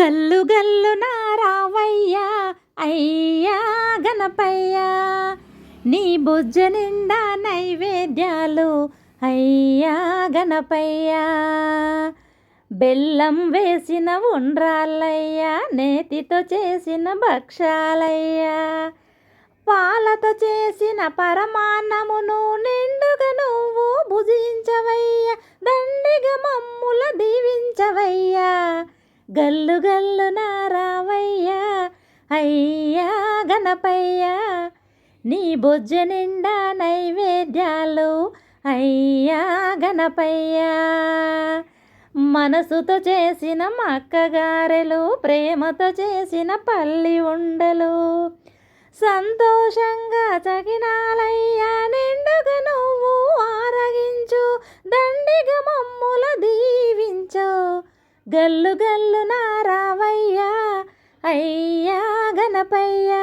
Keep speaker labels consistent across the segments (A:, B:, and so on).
A: గల్లు గల్లు నారావయ్యా అయ్యా గణపయ్యా. నీ బొజ్జ నిండా నైవేద్యాలు అయ్యా గణపయ్యా. బెల్లం వేసిన ఉండ్రాలయ్యా నేతితో చేసిన భక్షాలయ్యా. పాలతో చేసిన పరమాన్నమును నిండుగా నువ్వు భుజించవయ్యా దండిగా మమ్ముల దీవించవయ్యా. గల్లు గల్లు నారావయ్యా అయ్యా గణపయ్యా. నీ బొజ్జ నిండా నైవేద్యాలు అయ్యా గణపయ్యా. మనసుతో చేసిన మక్కగారెలు ప్రేమతో చేసిన పల్లి ఉండలు. సంతోషంగా చగినాలయ్యా గల్లు గల్లు నారావయ్యా అయ్యా గణపయ్యా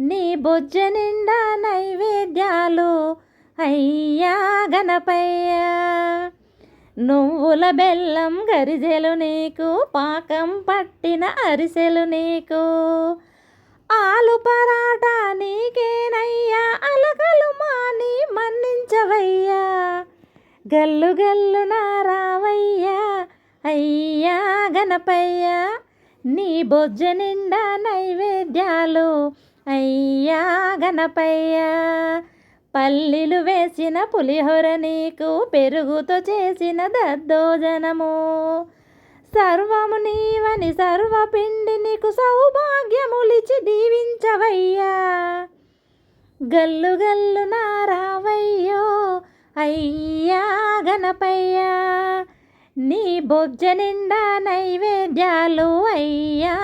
A: నీ బొజ్జ నిండా నైవేద్యాలు అయ్యా గణపయ్యా. నువ్వుల బెల్లం గరిజెలు నీకు పాకం పట్టిన అరిసెలు నీకు. ఆలు పరాటా నీకేనయ్యా అలకలు మాని మన్నించవయ్యా. గల్లు గల్లు నారావయ్యా అయ్యా గణపయ్యా నీ బొజ్జ నిండా నైవేద్యాలు. అయ్యా గణపయ్యా పల్లీలు వేసిన పులిహోర నీకు పెరుగుతో చేసిన దద్దోజనము. సర్వము నీవని సర్వపిండి నీకు సౌభాగ్యములిచి దీవించవయ్యా. గల్లు గల్లు నారావయ్యో అయ్యా గణపయ్యా. నీ బొజ్జ నిండా నైవేద్యాలు అయ్యా.